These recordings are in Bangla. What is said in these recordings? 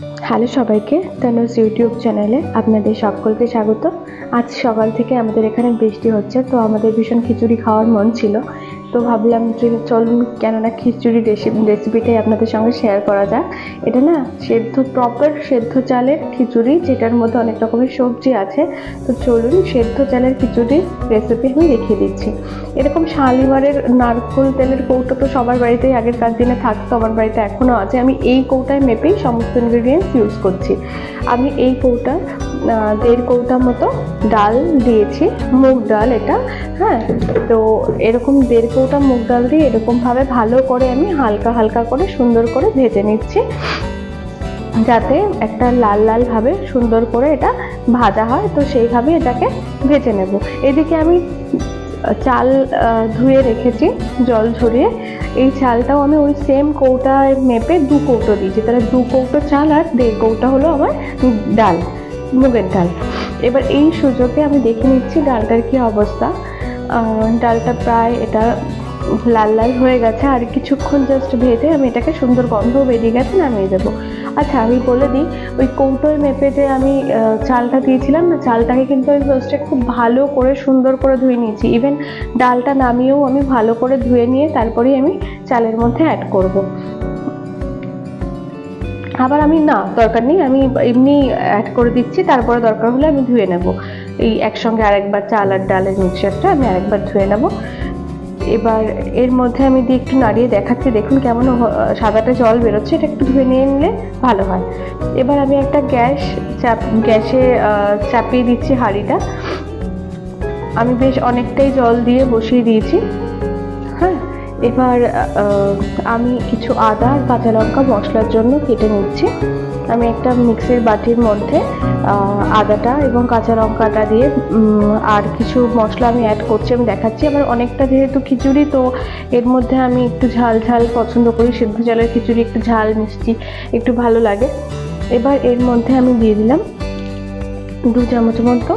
হ্যালো সবাইকে, তানুজ ইউটিউব চ্যানেলে আপনাদের সকলকে স্বাগত। আজ সকাল থেকে আমাদের এখানে বৃষ্টি হচ্ছে, তো আমাদের ভীষণ খিচুড়ি খাওয়ার মন ছিল। তো ভাবলাম যে চলুন কেননা খিচুড়ি রেসিপিটাই আপনাদের সঙ্গে শেয়ার করা যাক। এটা না সেদ্ধ প্রপার সেদ্ধ চালের খিচুড়ি, যেটার মধ্যে অনেক রকমের সবজি আছে। তো চলুন সেদ্ধ চালের খিচুড়ি রেসিপি আমি দেখিয়ে দিচ্ছি। এরকম শালিমারের নারকোল তেলের কৌটো তো সবার বাড়িতেই আগেরকার দিনে থাকতো আমার বাড়িতে এখনও আছে। আমি এই কৌটায় মেপেই সমস্ত ইনগ্রিডিয়েন্টস ইউজ করছি। আমি এই কৌটা দেড় কৌটা মতো ডাল দিয়েছি, মুগ ডাল এটা হ্যাঁ? তো এরকম দেড় কৌটা মুগ ডাল দিয়ে এরকমভাবে ভালো করে আমি হালকা হালকা করে সুন্দর করে ভেজে নিচ্ছি, যাতে একটা লাল লালভাবে সুন্দর করে এটা ভাজা হয়। তো সেইভাবে এটাকে ভেজে নেব। এদিকে আমি চাল ধুয়ে রেখেছি, জল ঝরিয়ে। এই চালটাও আমি ওই সেম কৌটায় মেপে দু কৌটো দিয়েছি। তাহলে দু কৌটো চাল আর দেড় কৌটা হলো আমার ডাল। মুগের ডাল। এবার এই সুযোগে আমি দেখে নিচ্ছি ডালটার কি অবস্থা। ডালটা প্রায় এটা লাল লাল হয়ে গেছে, আর কিছুক্ষণ জাস্ট ভেজে আমি এটাকে সুন্দর গন্ধ বেরিয়ে গেছে, নামিয়ে দেবো। আচ্ছা আমি বলে দিই, ওই কৌটোয় মেপে যে আমি চালটা দিয়েছিলাম না, চালটাকে কিন্তু আমি ফার্স্টে খুব ভালো করে, সুন্দর করে ধুয়ে নিয়েছি। ইভেন ডালটা নামিয়েও আমি ভালো করে ধুয়ে নিয়ে তারপরেই আমি চালের মধ্যে অ্যাড করব। আবার আমি, না, দরকার নেই, আমি এমনি অ্যাড করে দিচ্ছি, তারপরে দরকার হলে আমি ধুয়ে নেব। এই একসঙ্গে আরেকবার চাল আর ডালের মিক্সচারটা আমি আরেকবার ধুয়ে নেব। এবার এর মধ্যে আমি দিয়ে একটু নাড়িয়ে দেখাচ্ছি, দেখুন কেমন সাদাটা জল বেরোচ্ছে, এটা একটু ধুয়ে নিয়ে নিলে ভালো হয়। এবার আমি একটা গ্যাস চাপ, গ্যাসে চাপিয়ে দিচ্ছি হাঁড়িটা। আমি বেশ অনেকটাই জল দিয়ে বসিয়ে দিয়েছি। এবার আমি কিছু আদা আর কাঁচা লঙ্কা মশলার জন্য কেটে নিচ্ছি। আমি একটা মিক্সির বাটির মধ্যে আদাটা এবং কাঁচা লঙ্কাটা দিয়ে আর কিছু মশলা আমি অ্যাড করছি, আমি দেখাচ্ছি। আবার অনেকটা যেহেতু খিচুড়ি, তো এর মধ্যে আমি একটু ঝাল ঝাল পছন্দ করি। সিদ্ধ চালের খিচুড়ি একটু ঝাল, মিষ্টি একটু ভালো লাগে। এবার এর মধ্যে আমি দিয়ে দিলাম দু চামচ মতো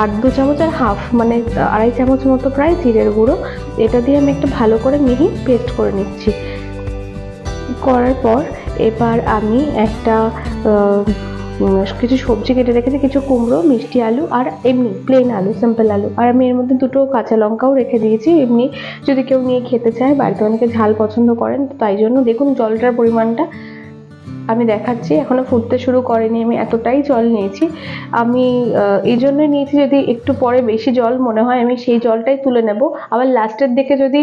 আর দু চামচ আর হাফ মানে আড়াই চামচ মতো প্রায় জিরের গুঁড়ো। এটা দিয়ে আমি একটা ভালো করে মিহি পেস্ট করে নিচ্ছি। করার পর এবার আমি একটা কিছু সবজি কেটে রেখেছি, কিছু কুমড়ো, মিষ্টি আলু আর এমনি প্লেন আলু সিম্পল আলু। আর আমি এর মধ্যে দুটো কাঁচা লঙ্কাও রেখে দিয়েছি। এমনি যদি কেউ নিয়ে খেতে চায়, বাড়িতে অনেকে ঝাল পছন্দ করেন, তাই জন্য দেখুন জলটার পরিমাণটা আমি দেখাচ্ছি, এখনও ফুটতে শুরু করেনি, আমি এতটাই জল নিয়েছি। আমি এই জন্যই নিয়েছি যদি একটু পরে বেশি জল মনে হয়, আমি সেই জলটাই তুলে নেব। আবার লাস্টের দিকে যদি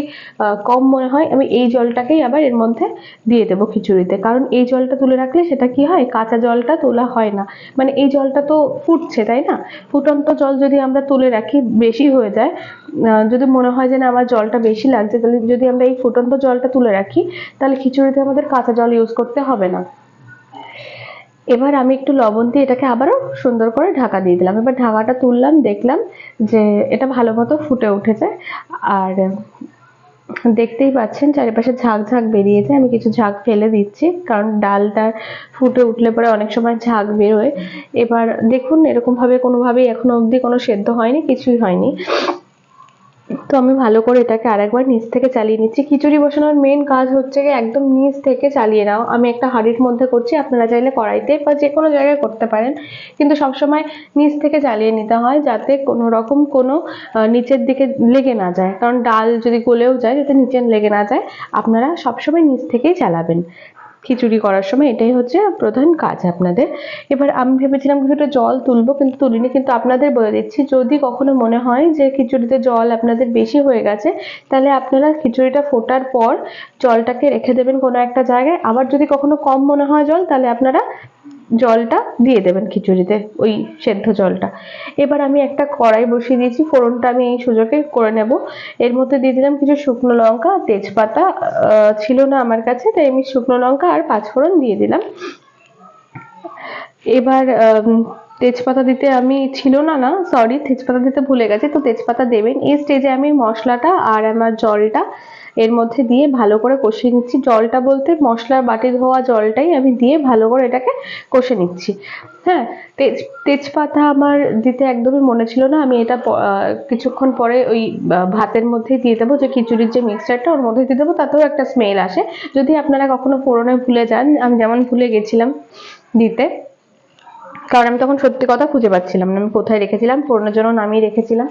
কম মনে হয়, আমি এই জলটাকেই আবার এর মধ্যে দিয়ে দেবো খিচুড়িতে। কারণ এই জলটা তুলে রাখলে সেটা কি হয়, কাঁচা জলটা তোলা হয় না। মানে এই জলটা তো ফুটছে, তাই না? ফুটন্ত জল যদি আমরা তুলে রাখি, বেশি হয়ে যায় যদি মনে হয় যে না, আমার জলটা বেশি লাগছে, তাহলে যদি আমরা এই ফুটন্ত জলটা তুলে রাখি, তাহলে খিচুড়িতে আমাদের কাঁচা জল ইউজ করতে হবে না। এবার আমি একটু লবণ দিয়ে এটাকে আবারও সুন্দর করে ঢাকা দিয়ে দিলাম। এবার ঢাকাটা তুললাম, দেখলাম যে এটা ভালো মতো ফুটে উঠেছে। আর দেখতেই পাচ্ছেন চারিপাশে ঝাঁক ঝাঁক বেরিয়েছে। আমি কিছু ঝাঁক ফেলে দিচ্ছি, কারণ ডালটা ফুটে উঠলে পরে অনেক সময় ঝাঁক বেরোয়। এবার দেখুন, এরকমভাবে কোনোভাবেই এখনও অবধি কোনো সেদ্ধ হয়নি, কিছুই হয়নি। তো আমি ভালো করে এটাকে আরেকবার নিচ থেকে চালিয়ে নিচ্ছি। খিচুড়ি বসানোর মেন কাজ হচ্ছে একদম নিচ থেকে চালিয়ে নাও আমি একটা হাঁড়ির মধ্যে করছি, আপনারা চাইলে কড়াইতে বা যে কোনো জায়গায় করতে পারেন। কিন্তু সবসময় নিচ থেকে চালিয়ে নিতে হয় যাতে কোনো রকম কোনো নিচের দিকে লেগে না যায়। কারণ ডাল যদি গলেও যায়, যাতে নিচে লেগে না যায়, আপনারা সবসময় নিচ থেকেই চালাবেন। খিচুড়ি করার সময় এটাই হচ্ছে প্রধান কাজ আপনাদের। এবার আমি ভেবেছিলাম কিছুটা জল তুলবো, কিন্তু তুলিনি। কিন্তু আপনাদের বলে দিচ্ছি, যদি কখনো মনে হয় যে খিচুড়িতে জল আপনাদের বেশি হয়ে গেছে, তাহলে আপনারা খিচুড়িটা ফোটার পর জলটাকে রেখে দেবেন কোনো একটা জায়গায়। আবার যদি কখনো কম মনে হয় জল, তাহলে আপনারা জলটা দিয়ে দেবেন খিচুড়িতে, ওই সেদ্ধ জলটা। এবার আমি একটা কড়াই বসিয়ে দিয়েছি, ফোড়নটা আমি এই সুযোগে করে নেব। এর মধ্যে দিয়ে দিলাম কিছু শুকনো লঙ্কা, তেজপাতা ছিল না আমার কাছে, তাই আমি শুকনো লঙ্কা আর পাঁচফোড়ন দিয়ে দিলাম। এবার তেজপাতা দিতে আমি, ছিল না না সরি তেজপাতা দিতে ভুলে গেছি, তো তেজপাতা দেবেন। এই স্টেজে আমি মশলাটা আর আমার জলটা এর মধ্যে দিয়ে ভালো করে কষিয়ে নিচ্ছি। জলটা বলতে মশলার বাটি ধোয়া জলটাই আমি দিয়ে ভালো করে এটাকে কষে নিচ্ছি। হ্যাঁ তেজ, তেজপাতা আমার দিতে একদমই মনে ছিল না। আমি এটা কিছুক্ষণ পরে ওই ভাতের মধ্যে দিয়ে দেবো। যে খিচুড়ির যে মিক্সচারটা ওর মধ্যে দিয়ে দেবো। তাতেও একটা স্মেল আসে। যদি আপনারা কখনো ফোড়নে ভুলে যান, আমি যেমন ভুলে গেছিলাম দিতে, কারণ আমি তখন সত্যি কথা খুঁজে পাচ্ছিলাম না। আমি কোথায় রেখেছিলাম ফোড়নের জন্য নামিয়ে রেখেছিলাম।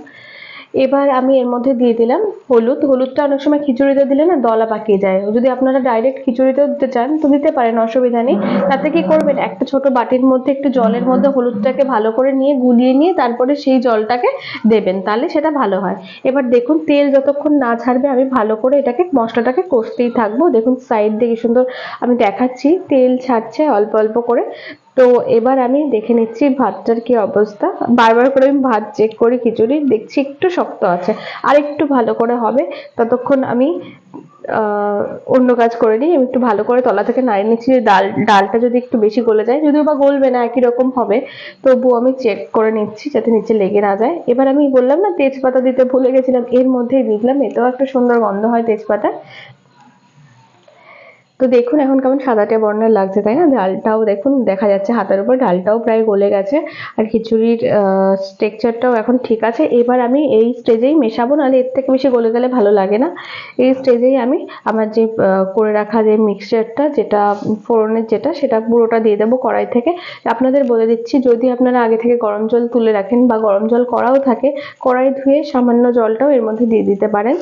এবার আমি এর মধ্যে দিয়ে দিলাম হলুদ। হলুদটা অনেক সময় খিচুড়িতে দিলে না দলা পাকিয়ে যায়। যদি আপনারা ডাইরেক্ট খিচুড়িতেও দিতে চান, তো দিতে পারেন, অসুবিধা নেই। তাতে কি করবেন? একটা ছোট বাটির মধ্যে একটু জলের মধ্যে হলুদটাকে ভালো করে নিয়ে গুলিয়ে নিয়ে তারপরে সেই জলটাকে দেবেন, তাহলে সেটা ভালো হয়। এবার দেখুন, তেল যতক্ষণ না ছাড়বে, আমি ভালো করে এটাকে, মশলাটাকে কষতেই থাকব। দেখুন সাইড দিয়ে কি সুন্দর আমি দেখাচ্ছি, তেল ছাড়ছে অল্প অল্প করে। তো এবার আমি দেখে নিচ্ছি ভাতটার কি অবস্থা। বারবার করে আমি ভাত চেক করি, খিচুড়ি, দেখছি একটু শক্ত আছে। আর একটু ভালো করে হবে, ততক্ষণ আমি অন্য কাজ করে নিই। আমি একটু ভালো করে তলা থেকে নাড়িয়ে নিচ্ছি যে ডাল, ডালটা যদি একটু বেশি গলে যায়, যদিও বা গলবে না, একই রকম হবে। তবুও আমি চেক করে নিচ্ছি যাতে নিচে লেগে না যায়। এবার আমি বললাম না, তেজপাতা দিতে ভুলে গেছিলাম, এর মধ্যেই দিলাম, এতেও একটা সুন্দর গন্ধ হয় তেজপাতা তো দেখুন এখন কেমন সাদাটে বর্ণের লাগছে, তাই না? ডালটাও দেখুন, দেখা যাচ্ছে হাতের উপর, ডালটাও প্রায় গলে গেছে আর খিচুড়ির স্ট্রাকচারটাও এখন ঠিক আছে। এবার আমি এই স্টেজেই মেশাবো, নাহলে এর থেকে বেশি গলে গেলে ভালো লাগে না। এই স্টেজেই আমি আমার যে করে রাখা যে মিক্সচারটা যেটা ফোড়নের যেটা, সেটা পুরোটা দিয়ে দেবো কড়াই থেকে। আপনাদের বলে দিচ্ছি, যদি আপনারা আগে থেকে গরম জল তুলে রাখেন বা গরম জল করাও থাকে, কড়াই ধুয়ে সামান্য জলটাও এর মধ্যে দিয়ে দিতে পারেন।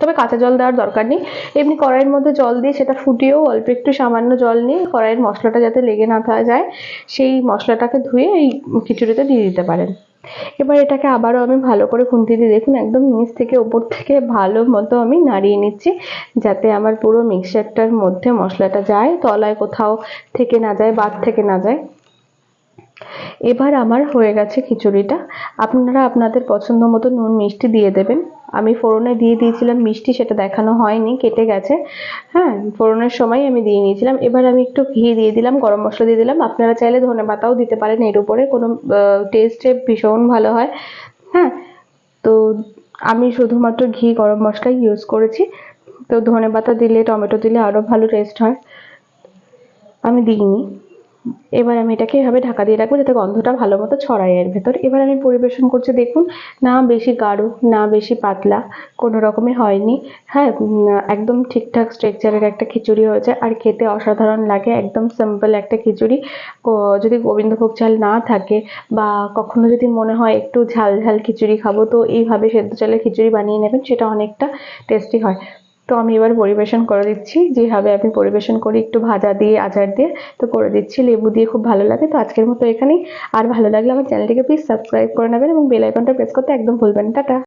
তবে কাঁচা জল দেওয়ার দরকার নেই। এমনি কড়াইয়ের মধ্যে জল দিয়ে সেটা ফুটিয়েও অল্প একটু সামান্য জল নিয়ে কড়াইয়ের মশলাটা যাতে লেগে না যায়, সেই মশলাটাকে ধুয়ে এই খিচুড়িতে দিয়ে দিতে পারেন। এবার এটাকে আবারও আমি ভালো করে খুন্তি দিয়ে দেখুন, একদম নিচ থেকে ওপর থেকে ভালো মতো আমি নাড়িয়ে নিচ্ছি, যাতে আমার পুরো মিক্সচারটার মধ্যে মশলাটা যায়, তলায় কোথাও থেকে না যায়, বাদ থেকে না যায়। এবার আমার হয়ে গেছে খিচুড়িটা। আপনারা আপনাদের পছন্দ মতো নুন মিষ্টি দিয়ে দেবেন। আমি ফোড়নে দিয়ে দিয়েছিলাম, মিষ্টি সেটা দেখানো হয়নি, কেটে গেছে। হ্যাঁ ফোড়নের সময় আমি দিয়ে নিয়েছিলাম। এবার আমি একটু ঘি দিয়ে দিলাম, গরম মশলা দিয়ে দিলাম। আপনারা চাইলে ধনে পাতাও দিতে পারেন এর উপরে, কোনো টেস্টে ভীষণ ভালো হয়। হ্যাঁ তো আমি শুধুমাত্র ঘি, গরম মশলাই ইউজ করেছি। তো ধনে পাতা দিলে, টমেটো দিলে আরও ভালো টেস্ট হয়। আমি দিইনি। এবার আমি এটাকে এভাবে ঢাকা দিয়ে রাখব যাতে গন্ধটা ভালো মতো ছড়ায় এর ভেতর। এবার আমি পরিবেশন করছি, দেখুন, না বেশি গাঢ়, না বেশি পাতলা, কোনো রকমই হয়নি। হ্যাঁ একদম ঠিকঠাক স্ট্রেকচারের একটা খিচুড়ি হয়েছে। আর খেতে অসাধারণ লাগে, একদম সিম্পল একটা খিচুড়ি। যদি গোবিন্দভোগ চাল না থাকে বা কখনো যদি মনে হয় একটু ঝাল ঝাল খিচুড়ি খাব, তো এইভাবে সেদ্ধ চালের খিচুড়ি বানিয়ে নেবেন, সেটা অনেকটা টেস্টি হয়। তো আমি এবার পরিবেশন করে দিচ্ছি। যেভাবে আমি পরিবেশন করি, একটু ভাজা দিয়ে, আচার দিয়ে, তো করে দিচ্ছি। লেবু দিয়ে খুব ভালো লাগে। তো আজকের মতো এখানেই। আর ভালো লাগলে আমার চ্যানেলটিকে প্লিজ সাবস্ক্রাইব করে নেবেন এবং বেল আইকনটা প্রেস করতে একদম ভুলবেন টাটা।